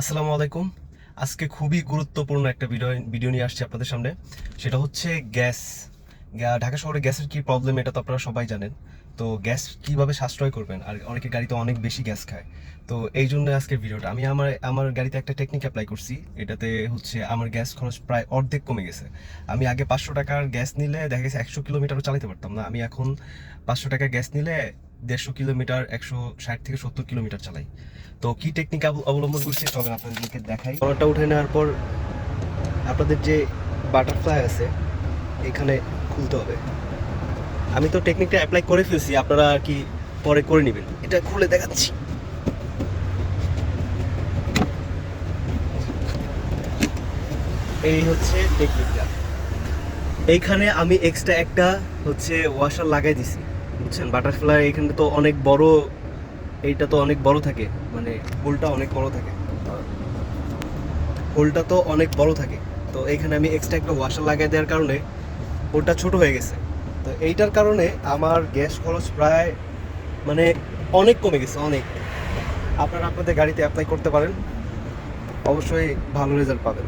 আসসালামু আলাইকুম। আজকে খুবই গুরুত্বপূর্ণ একটা ভিডিও ভিডিও নিয়ে আসছি আপনাদের সামনে। সেটা হচ্ছে গ্যাস। ঢাকা শহরে গ্যাসের কি প্রবলেম এটা তো আপনারা সবাই জানেন। তো গ্যাস কীভাবে সাশ্রয় করবেন? আর অনেকে গাড়িতে অনেক বেশি গ্যাস খায়। তো এই জন্য আজকের ভিডিওটা। আমি আমার আমার গাড়িতে একটা টেকনিক অ্যাপ্লাই করছি। এটাতে হচ্ছে আমার গ্যাস খরচ প্রায় অর্ধেক কমে গেছে। আমি আগে পাঁচশো টাকার গ্যাস নিলে দেখা গেছে একশো কিলোমিটারও চালাতে পারতাম না। আমি এখন পাঁচশো টাকার গ্যাস নিলে দেড়শো কিলোমিটার, একশো ষাট থেকে সত্তর কিলোমিটার চালাই। তো কি টেকনিক অবলম্বন করছি তবে আপনাদেরকে দেখাই। খাবারটা উঠে নেওয়ার পর আপনাদের যে বাটারফ্লাই আছে, এখানে খুলতে হবে। আমি তো টেকনিকটা অ্যাপ্লাই করে ফেলছি, আপনারা আর কি পরে করে নেবেন। এটা খুলে দেখাচ্ছি। এই হচ্ছে টেকনিকটা এইখানে আমি এক্সট্রা একটা হচ্ছে ওয়াশার লাগাই দিছি। বুঝছেন? বাটারফ্লাই এখানে তো অনেক বড়, এইটা তো অনেক বড় থাকে। মানে হোলটা অনেক বড় থাকে। হোলটা তো অনেক বড় থাকে। তো এইখানে আমি এক্সট্রা একটা ওয়াশার লাগাই দেওয়ার কারণে হোলটা ছোট হয়ে গেছে। তো এইটার কারণে আমার গ্যাস খরচ প্রায় মানে অনেক কমে গেছে, অনেক। আপনারা আপনাদের গাড়িতে অ্যাপ্লাই করতে পারেন। অবশ্যই ভালো রেজাল্ট পাবেন।